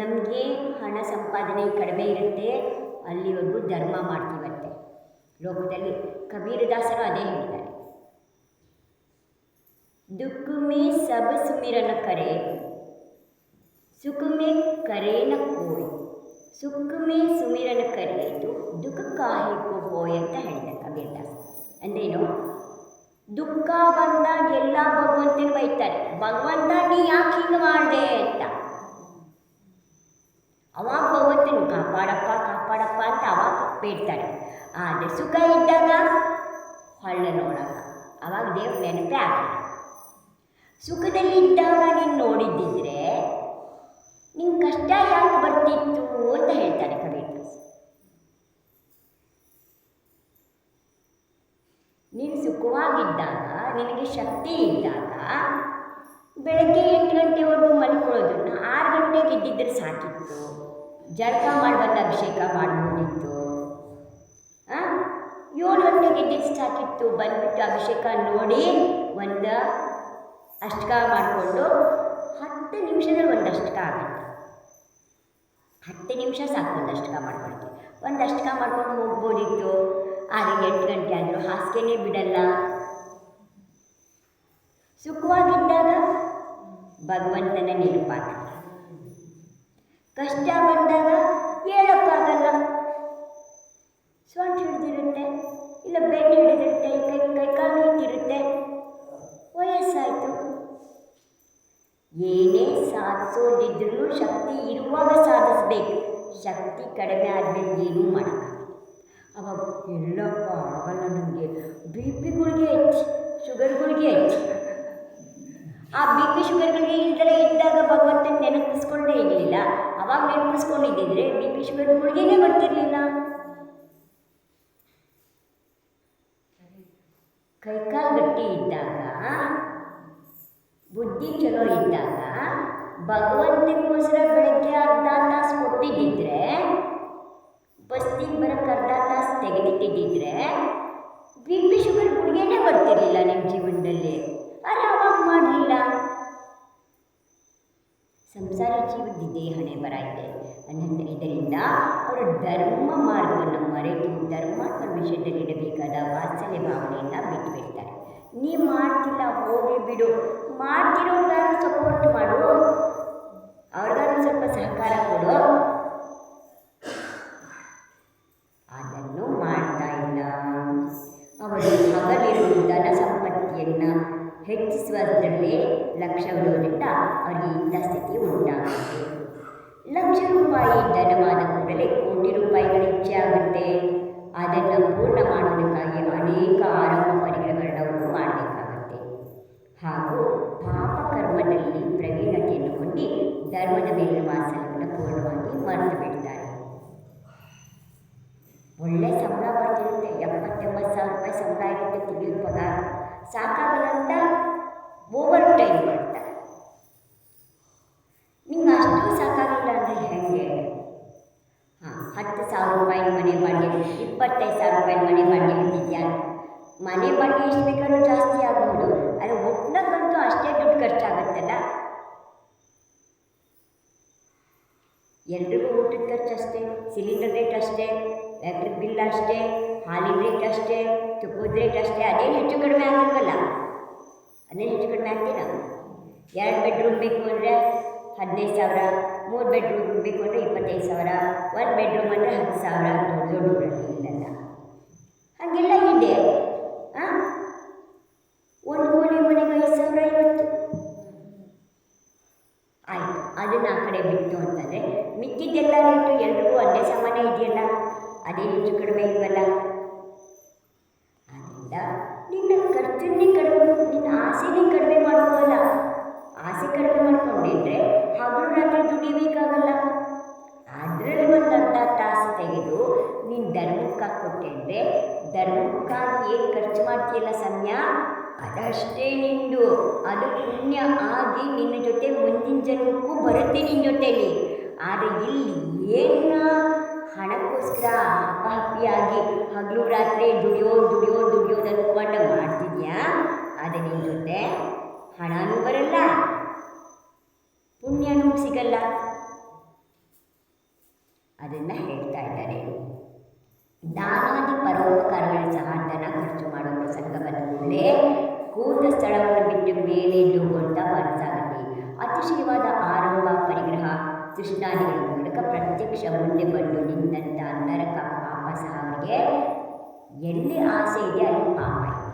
ನಮಗೆ ಹಣ ಸಂಪಾದನೆ ಕಡಿಮೆ ಇರುತ್ತೆ, ಅಲ್ಲಿವರೆಗೂ ಧರ್ಮ ಮಾಡ್ತೀವಂತೆ. ಲೋಕದಲ್ಲಿ ಕಬೀರದಾಸರು ಅದೇ दुख में सब सुमिरन करे सुख में करे न कोई ಸುಖ ಮೇ ಸುಮಿರನ ಕರೆಯಿತು ದುಃಖ ಕಾಹಿಕು ಹೋಯ್ ಅಂತ ಹೇಳಿದ ಕಬೀರ್ದಾಸ್ ಅಂದ್ರೇನು ದುಃಖ ಬಂದಾಗ ಎಲ್ಲ ಭಗವಂತನ ಬೈತಾರೆ ಭಗವಂತ ನೀ ಯಾಕೆ ಹಿಂಗೆ ಮಾಡಿದೆ ಅಂತ ಅವಾಗ ಭಗವಂತನ ಕಾಪಾಡಪ್ಪ ಕಾಪಾಡಪ್ಪ ಅಂತ ಅವಾಗ ಬೇಡ್ತಾರೆ ಆದರೆ ಸುಖ ಇದ್ದಾಗ ಹೊಳ್ಳೆ ನೋಡಲ್ಲ ಅವಾಗ ದೇವ್ರ ನೆನಪೇ ಆಗಲ್ಲ ಸುಖದಲ್ಲಿದ್ದಾಗ ನೀನು ನೋಡಿದ್ದಿದ್ರೆ ನಿಂಗೆ ಕಷ್ಟ ಯಾಕೆ ಬರ್ತಿತ್ತು ಅಂತ ಹೇಳ್ತಾರೆ ಕಬೀರ್ದಾಸ್ ನೀನು ಸುಖವಾಗಿದ್ದಾಗ, ನಿನಗೆ ಶಕ್ತಿ ಇದ್ದಾಗ ಬೆಳಗ್ಗೆ ಎಂಟು ಗಂಟೆವರೆಗೂ ಮಲ್ಕೊಳ್ಳೋದನ್ನ ಆರು ಗಂಟೆಗೆ ಇದ್ದಿದ್ದರೆ ಸಾಕಿತ್ತು. ಜಳಕ ಮಾಡಿ ಅಭಿಷೇಕ ಮಾಡ್ಬೋದಿತ್ತು? ಏಳು ಗಂಟೆಗೆ ಇದ್ದಿದ್ದು ಸಾಕಿತ್ತು. ಬಂದ್ಬಿಟ್ಟು ಅಭಿಷೇಕ ನೋಡಿ, ಒಂದು ಅಷ್ಟಕ ಮಾಡಿಕೊಂಡು ಹತ್ತು ನಿಮಿಷದಲ್ಲಿ ಒಂದು ಅಷ್ಟಕ ಆಗುತ್ತೆ. ಹತ್ತು ನಿಮಿಷ ಸಾಕು ಒಂದು ಅಷ್ಟಕ ಮಾಡ್ಕೊಳಕ್ಕೆ. ಒಂದು ಅಷ್ಟಕ ಮಾಡ್ಕೊಂಡು ಹೋಗ್ಬೋದಿತ್ತು. ಆದರೆ ಎಂಟು ಗಂಟೆ ಆದರೂ ಹಾಸಿಗೆನೇ ಬಿಡಲ್ಲ. ಸುಖವಾಗಿದ್ದಾಗ ಭಗವಂತನ ನೆನಪಾಗುತ್ತೆ ಕಷ್ಟ ಬಂದಾಗ ಹೇಳೋಕ್ಕಾಗಲ್ಲ. ಸ್ವಂತ ಹಿಡಿದಿರುತ್ತೆ, ಇಲ್ಲ ಬೆನ್ನು ಹಿಡಿದಿರುತ್ತೆ, ಕೈ ಕೈ ಕಾಲು ಇಟ್ಟಿರುತ್ತೆ ವಯಸ್ಸಾಯಿತು. ಏನೇ ಸಾಧಿಸೋದಿದ್ರೂ ಶಕ್ತಿ ಇರುವಾಗ ಸಾಧಿಸ್ಬೇಕು. ಶಕ್ತಿ ಕಡಿಮೆ ಆದಮೇಲೆ ಏನೂ ಮಾಡೋಕ್ಕಾಗಲ್ಲ. ಅವಾಗ ಎಲ್ಲಪ್ಪ ಆಗಲ್ಲ ನನಗೆ ಬಿ ಪಿಗಳಿಗೆ ಹೆಚ್ಚು, ಶುಗರ್ಗಳಿಗೆ ಹೆಚ್ಚು. ಆ ಬಿ ಪಿ ಶುಗರ್ಗಳಿಗೆ ಇಲ್ದಲೇ ಇದ್ದಾಗ ಭಗವಂತನ ನೆನಪಿಸ್ಕೊಂಡೇ ಇರಲಿಲ್ಲ. ಅವಾಗ ನೆನಪಿಸ್ಕೊಂಡಿದ್ದಿದ್ರೆ ಬಿ ಪಿ ಶುಗರ್ಗಳಿಗೇನೆ ಬರ್ತಿರ್ಲಿಲ್ಲ. ಕೈಕಾಲು ಗಟ್ಟಿ ಇದ್ದಾಗ, ಬುದ್ಧಿ ಚಲೋ ಇದ್ದಾಗ ಭಗವಂತನಿಗೋಸ್ಕರ ಬೆಳಗ್ಗೆ ಅರ್ಧ ತಾಸು ಕೊಟ್ಟಿದ್ದಿದ್ರೆ, ಬಸ್ತಿಗೆ ಬರೋಕ್ಕೆ ಅರ್ಧ ತಾಸು ತೆಗೆದಿಟ್ಟಿದ್ದಿದ್ರೆ ಬಿ ಪಿ ಶುಗರ್ ಬರ್ತಿರ್ಲಿಲ್ಲ ನಿಮ್ಮ ಜೀವನದಲ್ಲಿ. ಆದರೆ ಅವಾಗ ಮಾಡಲಿಲ್ಲ. ಸಂಸಾರ ದೇಹನೆ ಹಣೆ ಬರ ಇದೆ ಇದರಿಂದ ಅವರು ಧರ್ಮ ಮಾರ್ಗವನ್ನು ಮರೆತು ಧರ್ಮಾತ್ಮ ವಿಷಯದಲ್ಲಿ ಇಡಬೇಕಾದ ವಾತ್ಸಲ್ಯ ಭಾವನೆಯನ್ನು ಬಿಟ್ಟುಬಿಡ್ತಾರೆ. ನೀ ಮಾಡ್ತಿಲ್ಲ ಹೋಗಿ ಬಿಡು. ಮಾಡ್ತಿರೋರ್ಗಾರು ಸಪೋರ್ಟ್ ಮಾಡು. ಅವ್ರಿಗಾರು ಸ್ವಲ್ಪ ಸಹಕಾರ ಕೊಡು. ಅದನ್ನು ಮಾಡ್ತಾ ಇಲ್ಲ. ಅವರು ಧನ ಸಂಪತ್ತಿಯನ್ನು ಹೆಚ್ಚಿಸುವುದರಲ್ಲಿ ಲಕ್ಷ್ಯವಿರುವುದರಿಂದ ಅವರಿಗೆ ಇಂಥ ಸ್ಥಿತಿ ಉಂಟಾಗುತ್ತೆ ಲಕ್ಷ ರೂಪಾಯಿ ಧನವಾದ ಕೂಡಲೇ ಕೋಟಿ ರೂಪಾಯಿಗಳು ಇಚ್ಛೆ ಆಗುತ್ತೆ ಅದನ್ನು ಪೂರ್ಣ ಮಾಡುವುದಕ್ಕಾಗಿ ಅನೇಕ ಆರಂಭ ಪರಿಕರಗಳನ್ನ ಅವರು ಮಾಡಬೇಕಾಗುತ್ತೆ ಹಾಗೂ ಪಾಪ ಕರ್ಮದಲ್ಲಿ ಪ್ರವೀಣತೆಯನ್ನು ಹೊಂದಿ ಧರ್ಮದ ಮೇಲಿನ ವಾಸನೆಯನ್ನು ಪೂರ್ಣವಾಗಿ ಮರೆತು ಬಿಡ್ತಾರೆ ಒಳ್ಳೆ ಸಂಬಳ ಬರ್ತಿರುತ್ತೆ ಎಪ್ಪತ್ತೆಂಬತ್ತು ಸಾವಿರ ರೂಪಾಯಿ ಸಂಬಳ ಇರುತ್ತೆ ತಿಂಗಳ ಪಗಾರ ಸಾಕಾಗಲ್ಲ ಅಂತ ಓವರ್ ಟೈಮ್ ಮಾಡ್ತಾರೆ ನಿಮ್ಗೆ ಅಷ್ಟು ಸಾಕಾಗಿಲ್ಲ ಅಂದರೆ ಹೇಗೆ ಹಾಂ ಹತ್ತು ಸಾವಿರ ರೂಪಾಯಿ ಮನೆ ಬಾಡಿಗೆ ಇಪ್ಪತ್ತೈದು ಸಾವಿರ ರೂಪಾಯಿ ಮನೆ ಬಾಡಿಗೆ ಇಟ್ಟಿದ್ಯಾ ಮನೆ ಬಾಡಿಗೆ ಎಷ್ಟು ಬೇಕಾದ್ರೂ ಜಾಸ್ತಿ ಆಗ್ಬೋದು ಆದರೆ ಒಟ್ಟಿನಕ್ಕಂತೂ ಅಷ್ಟೇ ದುಡ್ಡು ಖರ್ಚಾಗತ್ತಲ್ಲ ಎಲ್ರಿಗೂ ಊಟದ ಖರ್ಚು ಅಷ್ಟೇ ಸಿಲಿಂಡರ್ ರೇಟ್ ಅಷ್ಟೇ ಎಲೆಕ್ಟ್ರಿಕ್ ಬಿಲ್ ಅಷ್ಟೇ, ಹಾಲಿನ ರೇಟ್ ಅಷ್ಟೇ, ತುಪ್ಪದ ರೇಟ್ ಅಷ್ಟೇ, ಅದೇನು ಹೆಚ್ಚು ಕಡಿಮೆ ಆಗಲ್ವಲ್ಲ ಅದೇನು ಹೆಚ್ಚು ಕಡಿಮೆ ಆಗ್ತೀನ ಎರಡು ಬೆಡ್ರೂಮ್ ಬೇಕು ಅಂದರೆ ಹದಿನೈದು ಸಾವಿರ, ಮೂರು ಬೆಡ್ರೂಮ್ ಬೇಕು ಅಂದರೆ ಇಪ್ಪತ್ತೈದು ಸಾವಿರ, ಒಂದು ಬೆಡ್ರೂಮ್ ಅಂದರೆ ಹತ್ತು ಸಾವಿರ ದೊಡ್ಡ ದೊಡ್ಡ ಇಲ್ಲ ಹಾಗೆಲ್ಲ ಇದೆ ಹಾಂ ಒಂದು ಕೋಣೆ ಮನೆಗೆ ಐದು ಸಾವಿರ ಐವತ್ತು ಆಯಿತು ಅದನ್ನು ಆ ಕಡೆ ಬಿಟ್ಟು ಅಂತಂದರೆ ಮಿಕ್ಕಿದ್ದೆಲ್ಲ ರೇಟು ಎಲ್ರಿಗೂ ಸಮಾನ ಇದೆಯಲ್ಲ ಅದೇ ಹೆಚ್ಚು ಕಡಿಮೆ ಇಲ್ವಲ್ಲ? ಆದ್ದರಿಂದ ನಿನ್ನ ಖರ್ಚನ್ನೇ ಕಡಿಮೆ, ನಿನ್ನ ಆಸೆನೇ ಕಡಿಮೆ ಮಾಡ್ಕೋಲ್ಲ ಆಸೆ ಕಡಿಮೆ ಮಾಡ್ಕೊಂಡಿದ್ರೆ ಹಗಲು ರಾತ್ರಿ ದುಡಿಬೇಕಾಗಲ್ಲ. ಅದರಲ್ಲಿ ಒಂದು ಅರ್ಧ ತಾಸು ತೆಗೆದು ನೀನು ಧರ್ಮಕ್ಕಾಗಿ ಕೊಟ್ಟೆ ಅಂದರೆ ಧರ್ಮಕ್ಕಾಗಿ ಏನು ಖರ್ಚು ಮಾಡ್ತೀಯಲ್ಲ ಸಮಯ ಅದಷ್ಟೇ ನಿಂದು. ಅದು ಪುಣ್ಯ ಆಗಿ ನಿನ್ನ ಜೊತೆ ಮುಂದಿನ ಜನ್ಮಕ್ಕೂ ಬರುತ್ತೆ ನಿನ್ನ ಜೊತೆಯಲ್ಲಿ ಆದರೆ ಇಲ್ಲಿ ಏನು ಹಣಕ್ಕೋಸ್ಕರ ಹಪ್ಪಹಪ್ಪಿಯಾಗಿ ಹಗಲು ರಾತ್ರಿ ದುಡಿಯೋ ದುಡಿಯೋ ದುಡಿಯೋದು ಅಂದ್ಕೊಂಡು ಮಾಡ್ತಿದ್ಯಾ? ಆದರೆ ನಿನ್ನ ಜೊತೆ ಹಣನೂ ಬರಲ್ಲ, ಪುಣ್ಯನೂ ಸಿಗಲ್ಲ. ಅದನ್ನು ಹೇಳ್ತಾ ಇದ್ದಾರೆ ದಾನಾದಿ ಪರೋಪಕಾರಗಳ ಸಹ ಧನ ಖರ್ಚು ಮಾಡುವ ಪ್ರಸಂಗ ಬಂದ ಕೂತ ಸ್ಥಳವನ್ನು ಬಿಟ್ಟು ಮೇಲೆ ಅಂತ ಮನಸ್ಸಾಗುತ್ತೆ. ಅತಿಶಯವಾದ ಆರಂಭ, ಪರಿಗ್ರಹ ಮೂಲಕ ಪ್ರತ್ಯಕ್ಷ ಮುಂದೆ ಬಂದು ನಿಂತಹ ನರಕ ಪಾಪ ಸಹ ಅವರಿಗೆ ಎಲ್ಲಿ ಆಸೆ ಇದೆ ಅಲ್ಲಿ ಪಾಪ ಇದೆ.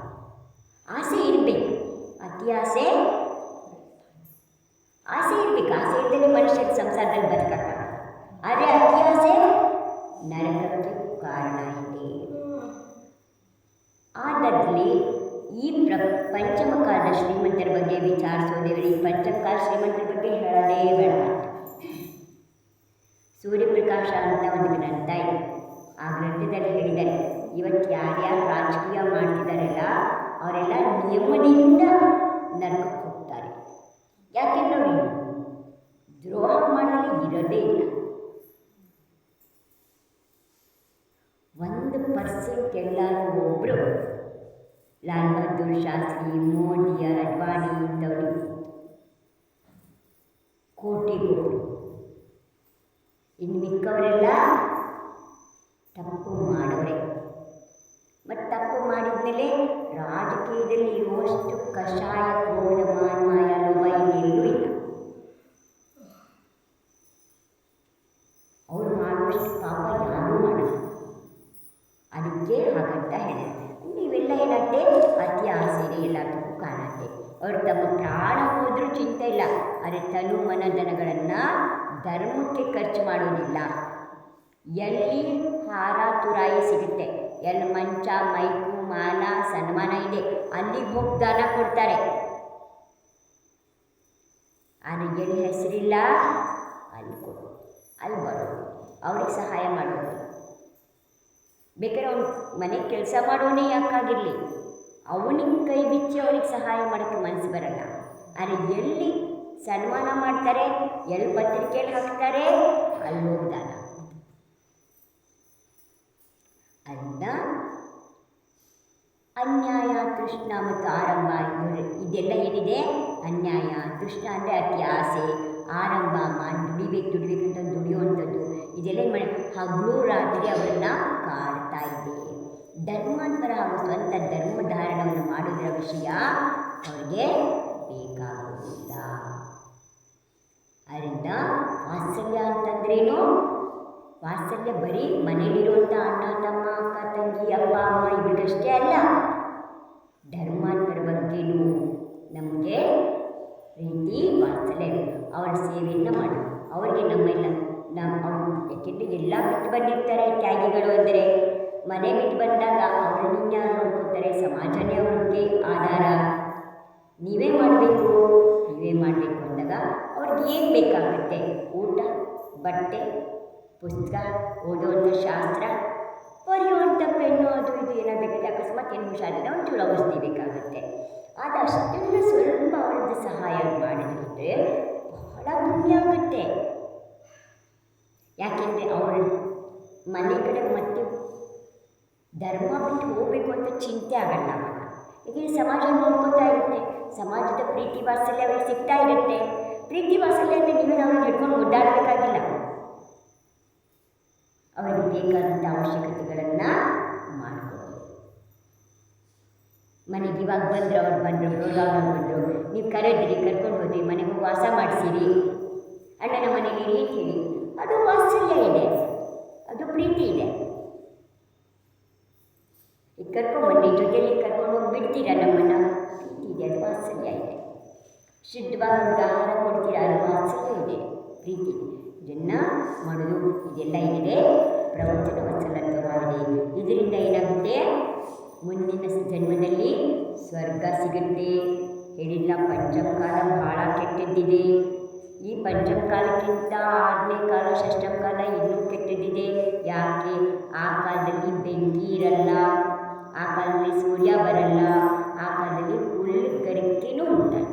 ಆಸೆ ಇರಬೇಕು, ಅತಿ ಆಸೆ ಆಸೆ ಇರಬೇಕು. ಆಸೆ ಇದ್ದರೆ ಮನುಷ್ಯರ ಸಂಸಾರದಲ್ಲಿ ಬದುಕಕ್ಕಾಗಲ್ಲ ಆದರೆ ಅತಿ ಆಸೆ ನರಕಕ್ಕೆ ಕಾರಣ ಇದೆ. ಆದಲ್ಲಿ ಈ ಪ್ರ ಪಂಚಮಕಾಲ ಶ್ರೀಮಂತರ ಬಗ್ಗೆ ವಿಚಾರಿಸೋದೇಳಿ. ಈ ಪಂಚಮಕಾಲ ಶ್ರೀಮಂತರ ಬಗ್ಗೆ ಹೇಳದೇ ಬೇಡ. ಸೂರ್ಯಪ್ರಕಾಶ ಅಂತ ಒಂದು ಗ್ರಂಥ ಇದೆ ಆ ಗ್ರಂಥದಲ್ಲಿ ಹೇಳಿದ್ದಾರೆ, ಇವತ್ತು ಯಾರ್ಯಾರು ರಾಜಕೀಯ ಮಾಡ್ತಿದ್ದಾರೆಲ್ಲ ಅವರೆಲ್ಲ ನಿಯಮದಿಂದ ನರಕಕ್ಕೆ ಹೋಗ್ತಾರೆ. ಯಾಕೆಂದ್ರೆ ದ್ರೋಹ ಮಾಡಲು ಇರೋದೇ ಇಲ್ಲ. ಒಂದು ಪರ್ಸೆಂಟ್ ಎಲ್ಲರೂ ಒಬ್ಬರು ಲಾಲ್ ಬಹದ್ದೂರ್ ಶಾಸ್ತ್ರಿ, ಮೋದಿಯ ಅಡ್ವಾಣಿ ಕೋಟಿ ಕೋಟಿಗೊಬ್ಬರು ಇನ್ನು ಮಿಕ್ಕವರೆಲ್ಲ ತಪ್ಪು ಮಾಡೋರೆ ತಪ್ಪು ಮಾಡಿದ್ಮೇಲೆ ರಾಜಕೀಯದಲ್ಲಿ ಇರುವಷ್ಟು ಕಷಾಯ ಕೋಲ ಮಾನ್ಮಾಯ ಲೋಭ ಇನ್ನೆಲ್ಲೂ ಇಲ್ಲ. ಅವರು ಮಾಡುವಷ್ಟು ಪಾಪ ಯಾರೂ ಮಾಡಲ್ಲ. ಅದಕ್ಕೆ ಹಾಗಂತ ಹೇಳಿದೆ. ನೀವೆಲ್ಲ ಏನಂತೆ? ಅತಿ ಆಸೆನೆ ಎಲ್ಲದಕ್ಕೂ ಕಾಣತ್ತೆ ಅವರು ತಮ್ಮ ಪ್ರಾಣ ಹೋದರೂ ಚಿಂತೆ ಇಲ್ಲ. ಆದರೆ ತನು ಮನ ಧನಗಳನ್ನು ಧರ್ಮಕ್ಕೆ ಖರ್ಚು ಮಾಡೋದಿಲ್ಲ. ಎಲ್ಲಿ ಹಾರ ತುರಾಯಿ ಸಿಗುತ್ತೆ. ಎಲ್ಲಿ ಮಂಚ, ಮೈಕು, ಮಾನ, ಸನ್ಮಾನ ಇದೆ. ಅಲ್ಲಿಗೆ ಹೋಗಿ ದಾನ ಕೊಡ್ತಾರೆ. ಆದರೆ ಎಲ್ಲಿ ಹೆಸರಿಲ್ಲ? ಅಲ್ಲಿ ಕೊಡು. ಅಲ್ಲಿ ಬರೋದು ಅವ್ರಿಗೆ ಸಹಾಯ ಮಾಡೋದು ಬೇಕಾದ್ರೆ ಅವ್ನು ಮನೆ ಕೆಲಸ ಮಾಡೋನೇ ಯಾಕಾಗಿರಲಿ? ಅವನಿಗೆ ಕೈ ಬಿಚ್ಚಿ ಅವ್ರಿಗೆ ಸಹಾಯ ಮಾಡೋಕ್ಕೆ ಮನಸ್ಸು ಬರಲ್ಲ. ಆದರೆ ಎಲ್ಲಿ ಸನ್ಮಾನ ಮಾಡ್ತಾರೆ ಎಲ್ಲಿ ಪತ್ರಿಕೆಯಲ್ಲಿ ಹಾಕ್ತಾರೆ, ಅಲ್ಲಿ ಹೋಗ್ದಾನ ಅನ್ನ, ಅನ್ಯಾಯ, ತೃಷ್ಣ ಮತ್ತು ಆರಂಭ ಇದೆಲ್ಲ ಏನಿದೆ? ಅನ್ಯಾಯ, ತೃಷ್ಣ ಅಂದರೆ ಅತಿ ಆಸೆ, ಆರಂಭ ಮಾಡಿ ದುಡಿಬೇಕು ದುಡಿಬೇಕು ಅಂತ ದುಡಿಯುವಂಥದ್ದು. ಇದೆಲ್ಲ ಮಾಡಿ ಹಗಲು ರಾತ್ರಿ ಅವರನ್ನ ಕಾಡ್ತಾ ಇದೆ. ಧರ್ಮಾಂತರ ಹಾಗೂ ಸ್ವಂತ ಧರ್ಮ ಧಾರಣವನ್ನು ಮಾಡೋದರ ವಿಷಯ ಅವರಿಗೆ ಅದರಿಂದ ವಾತ್ಸಲ್ಯ ಅಂತಂದ್ರೇನು? ವಾತ್ಸಲ್ಯ ಬರೀ ಮನೆಯಲ್ಲಿರುವಂಥ ಅಣ್ಣ, ತಮ್ಮ, ಅಕ್ಕ, ತಂಗಿ, ಅಪ್ಪ, ಅಮ್ಮ ಇವ್ರಿಗಷ್ಟೇ ಅಲ್ಲ. ಧರ್ಮಾತ್ಮರ ಬಗ್ಗೆನೂ ನಮಗೆ ಪ್ರೀತಿ, ವಾತ್ಸಲ್ಯ ಅವರ ಸೇವೆಯನ್ನು ಮಾಡಿ ಅವರಿಗೆ ನಮ್ಮೆಲ್ಲ ನಮ್ಮ ಅವರು ಯಾಕೆಂದರೆ ಎಲ್ಲ ಬಿಟ್ಟು ಬಂದಿರ್ತಾರೆ ತ್ಯಾಗಿಗಳು ಅಂದರೆ. ಮನೆ ಬಿಟ್ಟು ಬಂದಾಗ ಅವರನ್ನು ಯಾರು ನೋಡ್ಕೊತಾರೆ ಸಮಾಜನೇ ಅವ್ರಿಗೆ ಆಧಾರ. ನೀವೇ ಮಾಡಬೇಕು. ನೀವೇ ಮಾಡಬೇಕು ಅಂದಾಗ ಏನು ಬೇಕಾಗುತ್ತೆ? ಊಟ, ಬಟ್ಟೆ, ಪುಸ್ತಕ ಓದುವಂಥ ಶಾಸ್ತ್ರ ಬರೆಯುವಂಥ ಪೆನ್ನು, ಅದು ಇದು ಏನಾಗಬೇಕಾಗುತ್ತೆ ಅಕಸ್ಮಾತ್ ಏನು ಹುಷಾರಿಲ್ಲ ಒಂದು ಚೂರು ಔಷಧಿ ಬೇಕಾಗುತ್ತೆ. ಅದು ಅಷ್ಟನ್ನು ಸ್ವಲ್ಪ ಅವ್ರದ್ದು ಸಹಾಯ ಮಾಡಿದ್ರೆ ಬಹಳ ಪುಣ್ಯ ಆಗುತ್ತೆ. ಯಾಕೆಂದರೆ ಅವ್ರ ಮನೆ ಕಡೆ ಮತ್ತೆ ಧರ್ಮ ಬಿಟ್ಟು ಹೋಗಬೇಕು ಅಂತ ಚಿಂತೆ ಆಗಲ್ಲ ಅವಾಗ. ಈಗ ಸಮಾಜ ನೋಡ್ಕೊತಾ ಇರುತ್ತೆ. ಸಮಾಜದ ಪ್ರೀತಿ ವಾತ್ಸಲ್ಯ ಅವ್ರಿಗೆ ಸಿಗ್ತಾ ಇರುತ್ತೆ. ಪ್ರೀತಿ ವಾಸಲ್ಯನ್ನು ನೀವೇನು ಅವ್ರನ್ನ ಹಿಡ್ಕೊಂಡು ಓಡಾಡಬೇಕಾಗಿಲ್ಲ. ಅವರಿಗೆ ಬೇಕಾದಂಥ ಅವಶ್ಯಕತೆಗಳನ್ನು ಮಾಡಿಕೊಡಿ. ಮನೆಗೆ ಇವಾಗ ಬಂದರು, ಅವ್ರು ಬಂದರು ಪ್ರೋಗ್ರಾಮ್ ಬಂದರು. ನೀವು ಕರೆದ್ರಿ, ಕರ್ಕೊಂಡು ಹೋದ್ರಿ, ಮನೆಗೆ ವಾಸ ಮಾಡಿಸಿರಿ. ಅಣ್ಣನ ಮನೆಗೆ ಹೇಳ್ತೀರಿ ಅದು ವಾತ್ಸಲ್ಯ ಇದೆ. ಅದು ಪ್ರೀತಿ ಇದೆ. ಈಗ ಕರ್ಕೊಂಬನ್ನಿ ಜೊತೆಯಲ್ಲಿ ಕರ್ಕೊಂಡು ಹೋಗಿ ಬಿಡ್ತೀರಾ ನಮ್ಮನ್ನು? ಪ್ರೀತಿ ಇದೆ, ಅದು ವಾತ್ಸಲ್ಯ. ಅವ್ರಿಗೆ ಆಹಾರ ಕೊಡ್ತೀರಾ ವಾತ್ಸಲ್ಯ ಇದೆ. ಪ್ರೀತಿ. ಇದನ್ನು ಮಾಡೋದು, ಇದೆಲ್ಲ ಏನಿದೆ? ಪ್ರವಚನ ವತ್ಸಲತ್ವವಾಗಿದೆ ಇದರಿಂದ ಏನಾಗುತ್ತೆ? ಮುಂದಿನ ಜನ್ಮದಲ್ಲಿ ಸ್ವರ್ಗ ಸಿಗುತ್ತೆ. ಹೇಳಿಲ್ಲ ಪಂಚಮಕಾಲ ಬಹಳ ಕೆಟ್ಟದ್ದಿದೆ. ಈ ಪಂಚಮಕಾಲಕ್ಕಿಂತ ಆರನೇ ಕಾಲ, ಷಷ್ಠಮ ಕಾಲ ಇನ್ನೂ ಕೆಟ್ಟದ್ದಿದೆ. ಯಾಕೆ? ಆ ಕಾಲದಲ್ಲಿ ಬೆಂಕಿ ಇರಲ್ಲ, ಆ ಕಾಲದಲ್ಲಿ ಸೂರ್ಯ ಬರಲ್ಲ, ಆ ಕಾಲದಲ್ಲಿ ಹುಲ್ಲು ಕರಿಕೆನೂ ಉಂಟಲ್ಲ.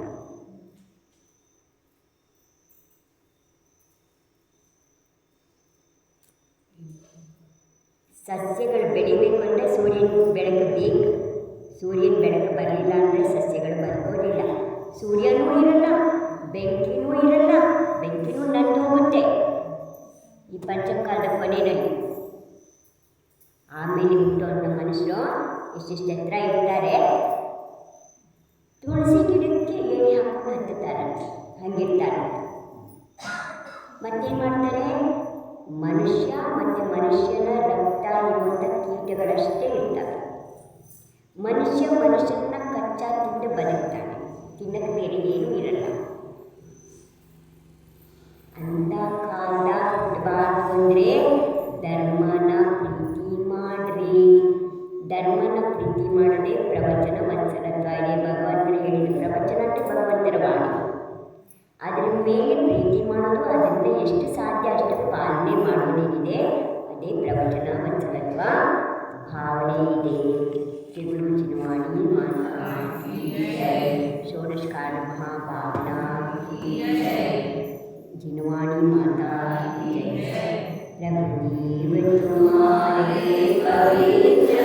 ಸಸ್ಯಗಳು ಬೆಳಿಬೇಕು ಅಂದರೆ ಸೂರ್ಯನ ಬೆಳಕು ಬೇಕು, ಸೂರ್ಯನ ಬೆಳಕು ಬರಲಿಲ್ಲ ಅಂದರೆ ಸಸ್ಯಗಳು ಬದುಕೋದಿಲ್ಲ ಸೂರ್ಯನೂ ಇರಲ್ಲ, ಬೆಂಕಿನೂ ಇರಲ್ಲ, ಬೆಂಕಿನೂ ನಂದು ಹೋಗುತ್ತೆ. ಈ ಪಂಚಕಾಲದ ಕೊನೆಯಲ್ಲಿ. ಆಮೇಲೆ ಹುಟ್ಟುವಂಥ ಮನುಷ್ಯರು ಇಷ್ಟಿಷ್ಟು ಎತ್ತರ ಇರ್ತಾರೆ ತುಳಸಿ ಗಿಡಕ್ಕೆ ಎಣ್ಣೆ ಹಾಕೊಂಡು ಹತ್ತುತ್ತಾರಂತೆ ಹಂಗಿರ್ತಾರೆ. ಮತ್ತೇನು ಮಾಡ್ತಾರೆ? ಮನುಷ್ಯ ಮತ್ತು ಮನುಷ್ಯನ ರಕ್ತ ಇರುವಂಥ ಕೀಟಗಳಷ್ಟೇ ಇರ್ತವೆ. ಮನುಷ್ಯ ಮನುಷ್ಯನ ಕಚ್ಚಾ ತಿಂದು ಬದುಕ್ತಾನೆ. ತಿನ್ನಕ್ಕೆ ಬೇರೆ ಏನೂ ಇರಲ್ಲ. ಅಂಥ ಕಾಲ ಹುಟ್ಟಬಾರ್ದು ಅಂದರೆ ಧರ್ಮನ ಪ್ರೀತಿ ಮಾಡ್ರಿ. ಧರ್ಮನ ಪ್ರೀತಿ ಮಾಡದೆ ಪ್ರವಚನ ವತ್ಸಲತ್ವ ಇದೆ ಅದರ ಮೇಲೆ ಪ್ರೀತಿ ಮಾಡೋದು ಅದರಿಂದ ಎಷ್ಟು ಸಾಧ್ಯ ಅಷ್ಟು ಪಾಲನೆ ಮಾಡೋದೇನಿದೆ ಅದೇ ಪ್ರವಚನ ವತ್ಸಲತ್ವ ಭಾವನೆ ಇದೆ ತಿರುಳು ಚಿನ್ವಾಣಿ ಮಾತಾ ಷೋಡಶಕಾಲ ಮಹಾಭಾವನಾ जिनवाणी माता की जय रघुवीर तुम्हारे पवित्र